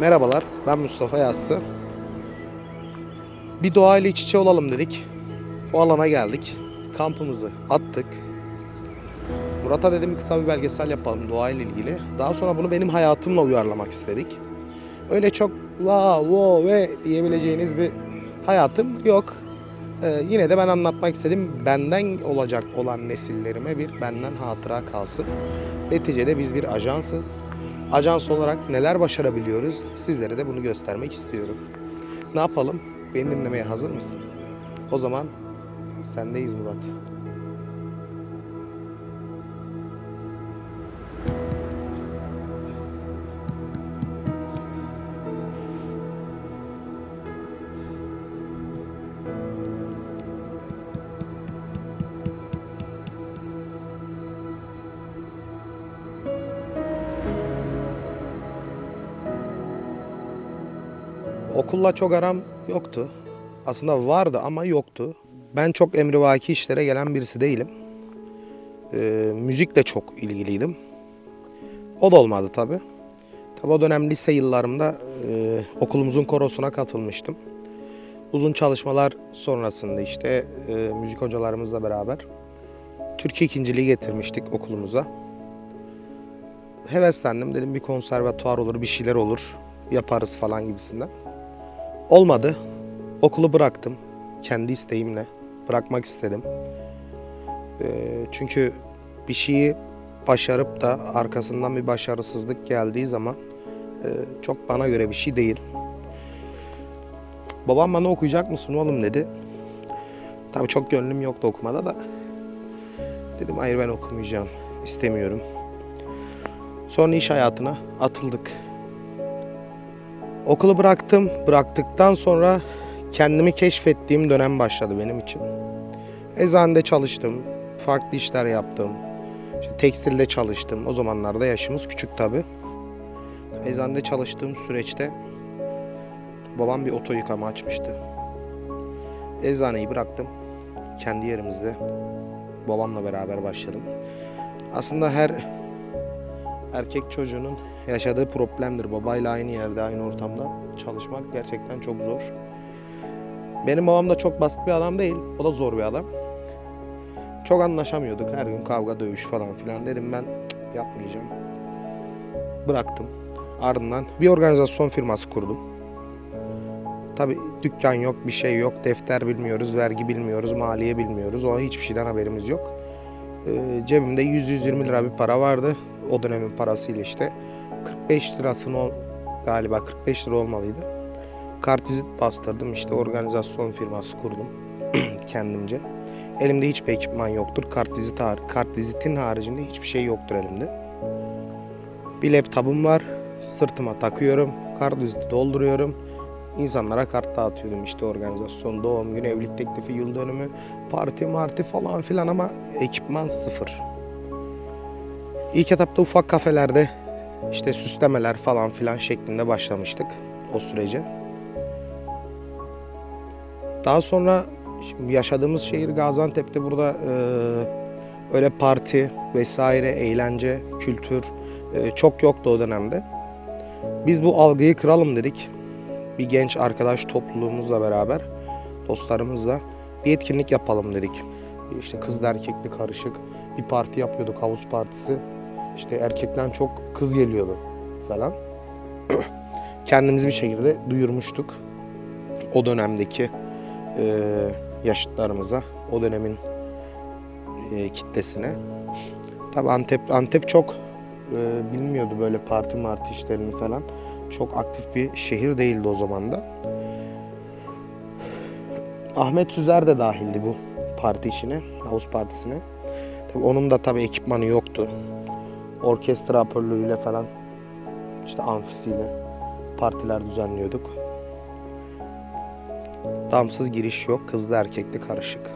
Merhabalar, ben Mustafa Yassı. Bir doğayla iç içe olalım dedik. O alana geldik. Kampımızı attık. Murat'a dedim kısa bir belgesel yapalım doğayla ilgili. Daha sonra bunu benim hayatımla uyarlamak istedik. Öyle çok la, wo ve diyebileceğiniz bir hayatım yok. Ee, yine de ben anlatmak istedim. Benden olacak olan nesillerime bir benden hatıra kalsın. Neticede biz bir ajansız. Ajans olarak neler başarabiliyoruz sizlere de bunu göstermek istiyorum. Ne yapalım? Beni dinlemeye hazır mısın? O zaman sendeyiz Murat. Okulla çok aram yoktu. Aslında vardı ama yoktu. Ben çok emrivaki işlere gelen birisi değilim. Ee, müzikle çok ilgiliydim. O da olmadı tabi. Tabi o dönem lise yıllarımda e, okulumuzun korosuna katılmıştım. Uzun çalışmalar sonrasında işte e, müzik hocalarımızla beraber Türkiye ikinciliği getirmiştik okulumuza. Heveslendim dedim bir konservatuar olur bir şeyler olur yaparız falan gibisinden. Olmadı. Okulu bıraktım. Kendi isteğimle. Bırakmak istedim. Ee, çünkü bir şeyi başarıp da arkasından bir başarısızlık geldiği zaman e, çok bana göre bir şey değil. Babam bana okuyacak mısın oğlum dedi. Tabii çok gönlüm yoktu okumada da. Dedim hayır ben okumayacağım. istemiyorum. Sonra iş hayatına atıldık. Okulu bıraktım. Bıraktıktan sonra kendimi keşfettiğim dönem başladı benim için. Eczanede çalıştım. Farklı işler yaptım. İşte tekstilde çalıştım. O zamanlarda yaşımız küçük tabi. Eczanede çalıştığım süreçte babam bir oto yıkama açmıştı. Eczaneyi bıraktım. Kendi yerimizde babamla beraber başladım. Aslında her erkek çocuğunun yaşadığı problemdir. Babayla aynı yerde, aynı ortamda çalışmak gerçekten çok zor. Benim babam da çok basit bir adam değil. O da zor bir adam. Çok anlaşamıyorduk. Her gün kavga, dövüş falan filan. Dedim ben "Cık, yapmayacağım. Bıraktım. Ardından bir organizasyon firması kurdum. Tabi dükkan yok, bir şey yok. Defter bilmiyoruz, vergi bilmiyoruz, maliye bilmiyoruz. O hiçbir şeyden haberimiz yok. Ee, cebimde 100-120 lira bir para vardı. O dönemin parasıyla işte. 45 lirasını galiba 45 lira olmalıydı. Kartvizit bastırdım işte organizasyon firması kurdum kendimce. Elimde hiçbir ekipman yoktur. Kartvizit har kartvizitin haricinde hiçbir şey yoktur elimde. Bir laptopum var. Sırtıma takıyorum. Kartviziti dolduruyorum. İnsanlara kart dağıtıyordum işte organizasyon, doğum günü, evlilik teklifi, yıl dönümü, parti marti falan filan ama ekipman sıfır. İlk etapta ufak kafelerde işte süslemeler falan filan şeklinde başlamıştık o sürece. Daha sonra yaşadığımız şehir Gaziantep'te burada e, öyle parti vesaire, eğlence, kültür e, çok yoktu o dönemde. Biz bu algıyı kıralım dedik. Bir genç arkadaş topluluğumuzla beraber, dostlarımızla bir etkinlik yapalım dedik. İşte kızlı erkekli karışık bir parti yapıyorduk, havuz partisi. İşte erkekten çok kız geliyordu falan. Kendimizi bir şekilde duyurmuştuk. O dönemdeki e, yaşıtlarımıza, o dönemin e, kitlesine. Tabi Antep, Antep çok e, bilmiyordu böyle parti marti işlerini falan. Çok aktif bir şehir değildi o zaman da. Ahmet Süzer de dahildi bu parti işine, havuz partisine. Tabii onun da tabii ekipmanı yoktu orkestra hoparlörüyle falan işte amfisiyle partiler düzenliyorduk. Damsız giriş yok, kızlı erkekli karışık.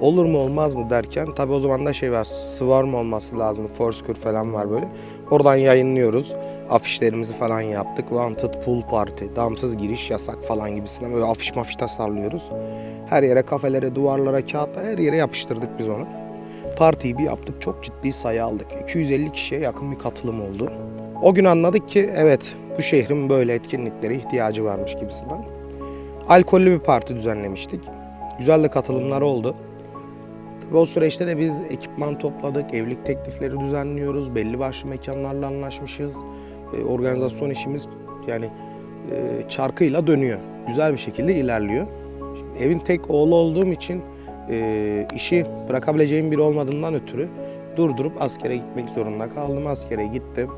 Olur mu olmaz mı derken tabi o zaman da şey var, Swarm olması lazım, Foursquare falan var böyle. Oradan yayınlıyoruz. Afişlerimizi falan yaptık. Wanted Pool Party, damsız giriş yasak falan gibisinden böyle afiş mafiş tasarlıyoruz. Her yere, kafelere, duvarlara, kağıtlara her yere yapıştırdık biz onu. Partiyi bir yaptık. Çok ciddi sayı aldık. 250 kişiye yakın bir katılım oldu. O gün anladık ki evet bu şehrin böyle etkinliklere ihtiyacı varmış gibisinden. Alkollü bir parti düzenlemiştik. Güzel de katılımlar oldu. Tabii o süreçte de biz ekipman topladık, evlilik teklifleri düzenliyoruz, belli başlı mekanlarla anlaşmışız. E, organizasyon işimiz yani e, çarkıyla dönüyor. Güzel bir şekilde ilerliyor. Şimdi evin tek oğlu olduğum için e, işi bırakabileceğim biri olmadığından ötürü durdurup askere gitmek zorunda kaldım. Askere gittim.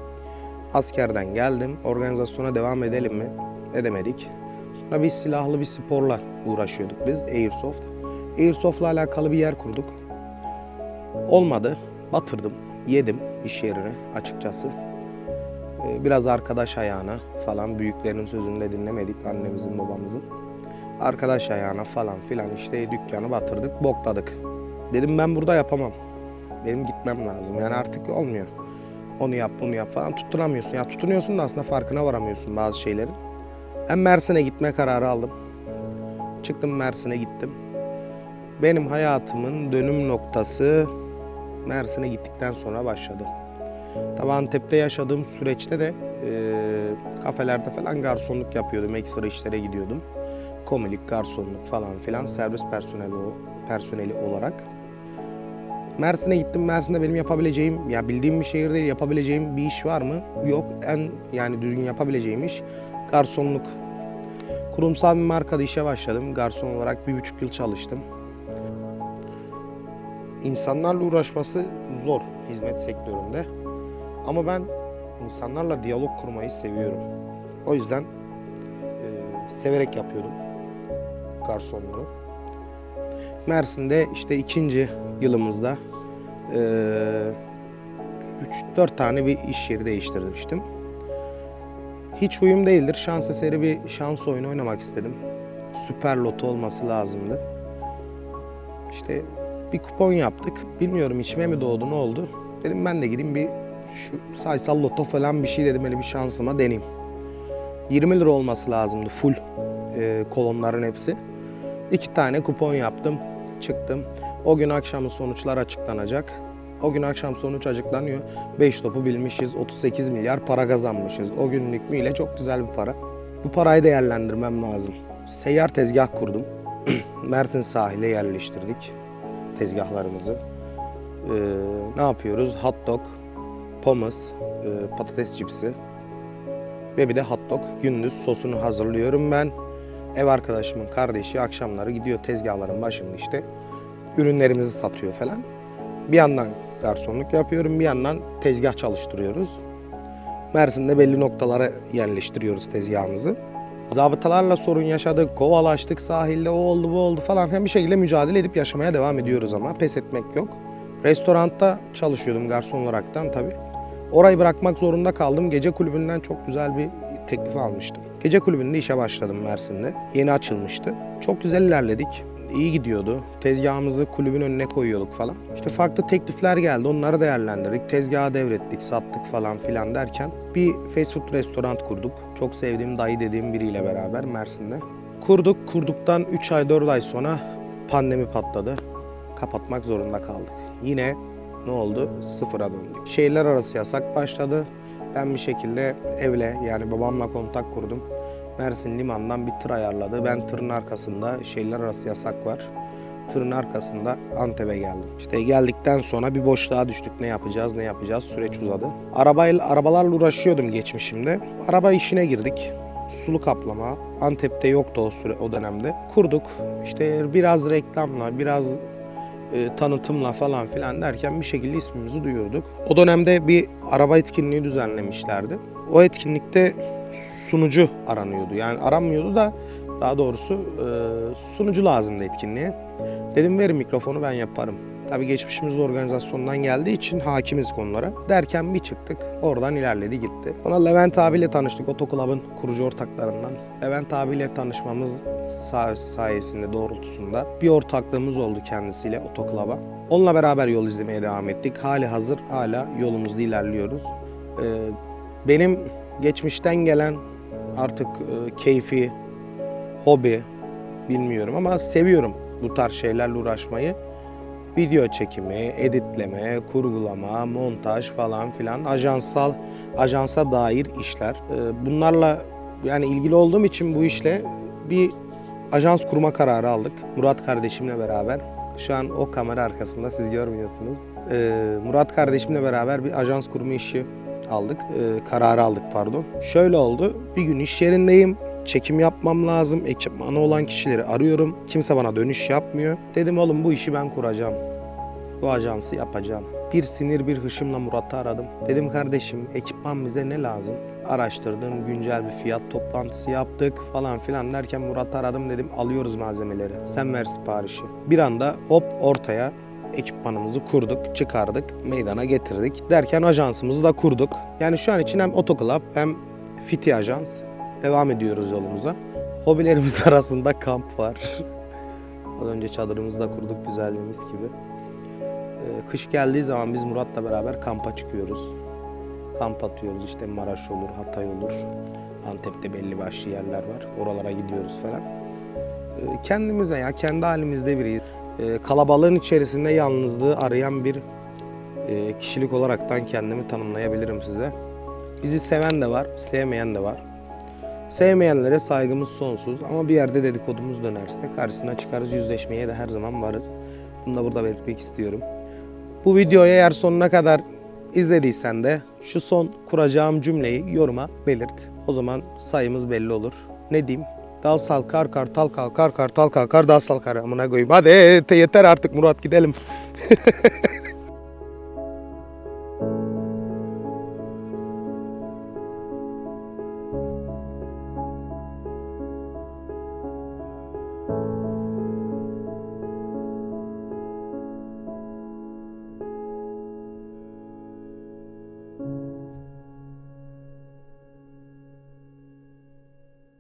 Askerden geldim. Organizasyona devam edelim mi? Edemedik. Sonra biz silahlı bir sporla uğraşıyorduk biz. Airsoft. Airsoft'la alakalı bir yer kurduk. Olmadı. Batırdım. Yedim iş yerine açıkçası. Ee, Biraz arkadaş ayağına falan büyüklerin sözünü de dinlemedik annemizin babamızın. Arkadaş ayağına falan filan işte dükkanı batırdık, bokladık. Dedim ben burada yapamam. Benim gitmem lazım. Yani artık olmuyor. Onu yap, bunu yap falan tutturamıyorsun. Ya tutunuyorsun da aslında farkına varamıyorsun bazı şeylerin. Ben Mersin'e gitme kararı aldım. Çıktım Mersin'e gittim. Benim hayatımın dönüm noktası Mersin'e gittikten sonra başladı. Tabi Antep'te yaşadığım süreçte de e, kafelerde falan garsonluk yapıyordum. Ekstra işlere gidiyordum. Komilik, garsonluk falan filan servis personeli, personeli olarak. Mersin'e gittim. Mersin'de benim yapabileceğim, ya bildiğim bir şehir değil, yapabileceğim bir iş var mı? Yok. En yani düzgün yapabileceğim iş garsonluk. Kurumsal bir markada işe başladım. Garson olarak bir buçuk yıl çalıştım. İnsanlarla uğraşması zor hizmet sektöründe. Ama ben insanlarla diyalog kurmayı seviyorum. O yüzden e, severek yapıyordum garsonluğu. Mersin'de işte ikinci yılımızda e, 3-4 tane bir iş yeri değiştirmiştim. Hiç uyum değildir. Şans eseri bir şans oyunu oynamak istedim. Süper loto olması lazımdı. İşte bir kupon yaptık. Bilmiyorum içime mi doğdu ne oldu. Dedim ben de gideyim bir şu sayısal loto falan bir şey dedim öyle bir şansıma deneyeyim. 20 lira olması lazımdı full e, kolonların hepsi. İki tane kupon yaptım. Çıktım. O gün akşamı sonuçlar açıklanacak. O gün akşam sonuç açıklanıyor. 5 topu bilmişiz. 38 milyar para kazanmışız. O günlük hükmüyle çok güzel bir para. Bu parayı değerlendirmem lazım. Seyyar tezgah kurdum. Mersin sahile yerleştirdik tezgahlarımızı. Ee, ne yapıyoruz? Hot dog, pommes, e, patates cipsi ve bir de hot dog. Gündüz sosunu hazırlıyorum ben. Ev arkadaşımın kardeşi akşamları gidiyor tezgahların başında işte ürünlerimizi satıyor falan. Bir yandan garsonluk yapıyorum, bir yandan tezgah çalıştırıyoruz. Mersin'de belli noktalara yerleştiriyoruz tezgahımızı. Zabıtalarla sorun yaşadık, kovalaştık sahilde, o oldu bu oldu falan. Hem bir şekilde mücadele edip yaşamaya devam ediyoruz ama pes etmek yok. Restoranda çalışıyordum garson olaraktan tabii. Orayı bırakmak zorunda kaldım. Gece kulübünden çok güzel bir teklif almıştım. Gece kulübünde işe başladım Mersin'de. Yeni açılmıştı. Çok güzel ilerledik. İyi gidiyordu. Tezgahımızı kulübün önüne koyuyorduk falan. İşte farklı teklifler geldi. Onları değerlendirdik. Tezgahı devrettik, sattık falan filan derken bir fast food restoran kurduk. Çok sevdiğim dayı dediğim biriyle beraber Mersin'de. Kurduk. Kurduktan 3 ay 4 ay sonra pandemi patladı. Kapatmak zorunda kaldık. Yine ne oldu? Sıfıra döndük. Şehirler arası yasak başladı. Ben bir şekilde evle yani babamla kontak kurdum. Mersin limandan bir tır ayarladı. Ben tırın arkasında şehirler arası yasak var. Tırın arkasında Antep'e geldim. İşte geldikten sonra bir boşluğa düştük. Ne yapacağız, ne yapacağız? Süreç uzadı. Arabayla, arabalarla uğraşıyordum geçmişimde. Araba işine girdik. Sulu kaplama. Antep'te yoktu o süre o dönemde. Kurduk. İşte biraz reklamla, biraz e, tanıtımla falan filan derken bir şekilde ismimizi duyurduk. O dönemde bir araba etkinliği düzenlemişlerdi. O etkinlikte sunucu aranıyordu. Yani aranmıyordu da daha doğrusu e, sunucu lazımdı etkinliğe. Dedim verin mikrofonu ben yaparım. Tabii geçmişimiz organizasyondan geldiği için hakimiz konulara. Derken bir çıktık. Oradan ilerledi gitti. Ona Levent abiyle tanıştık. Otoklub'un kurucu ortaklarından. Levent abiyle tanışmamız sa- sayesinde doğrultusunda bir ortaklığımız oldu kendisiyle Otoklub'a. Onunla beraber yol izlemeye devam ettik. Hali hazır hala yolumuzda ilerliyoruz. Ee, benim geçmişten gelen artık e, keyfi, hobi bilmiyorum ama seviyorum bu tarz şeylerle uğraşmayı. Video çekimi, editleme, kurgulama, montaj falan filan ajansal ajansa dair işler. Ee, Bunlarla yani ilgili olduğum için bu işle bir ajans kurma kararı aldık. Murat kardeşimle beraber. Şu an o kamera arkasında siz görmüyorsunuz. Ee, Murat kardeşimle beraber bir ajans kurma işi aldık. Ee, kararı aldık pardon. Şöyle oldu. Bir gün iş yerindeyim. Çekim yapmam lazım. Ekipmanı olan kişileri arıyorum. Kimse bana dönüş yapmıyor. Dedim oğlum bu işi ben kuracağım. Bu ajansı yapacağım. Bir sinir bir hışımla Murat'ı aradım. Dedim kardeşim ekipman bize ne lazım? Araştırdım, güncel bir fiyat toplantısı yaptık falan filan derken Murat'ı aradım dedim alıyoruz malzemeleri. Sen ver siparişi. Bir anda hop ortaya ekipmanımızı kurduk, çıkardık, meydana getirdik. Derken ajansımızı da kurduk. Yani şu an için hem Otoclub hem Fiti Ajans. Devam ediyoruz yolumuza. Hobilerimiz arasında kamp var. Az önce çadırımızı da kurduk güzelliğimiz gibi. Ee, Kış geldiği zaman biz Murat'la beraber kampa çıkıyoruz. Kamp atıyoruz işte Maraş olur, Hatay olur. Antep'te belli başlı yerler var. Oralara gidiyoruz falan. Ee, Kendimize ya kendi halimizde biriyiz. Ee, Kalabalığın içerisinde yalnızlığı arayan bir e, kişilik olaraktan kendimi tanımlayabilirim size. Bizi seven de var, sevmeyen de var. Sevmeyenlere saygımız sonsuz ama bir yerde dedikodumuz dönerse karşısına çıkarız, yüzleşmeye de her zaman varız. Bunu da burada belirtmek istiyorum. Bu videoyu eğer sonuna kadar izlediysen de şu son kuracağım cümleyi yoruma belirt. O zaman sayımız belli olur. Ne diyeyim? Dal salkar, kartal kalkar, kartal kalkar, dal salkar. Amına koyayım. Hadi yeter artık Murat gidelim.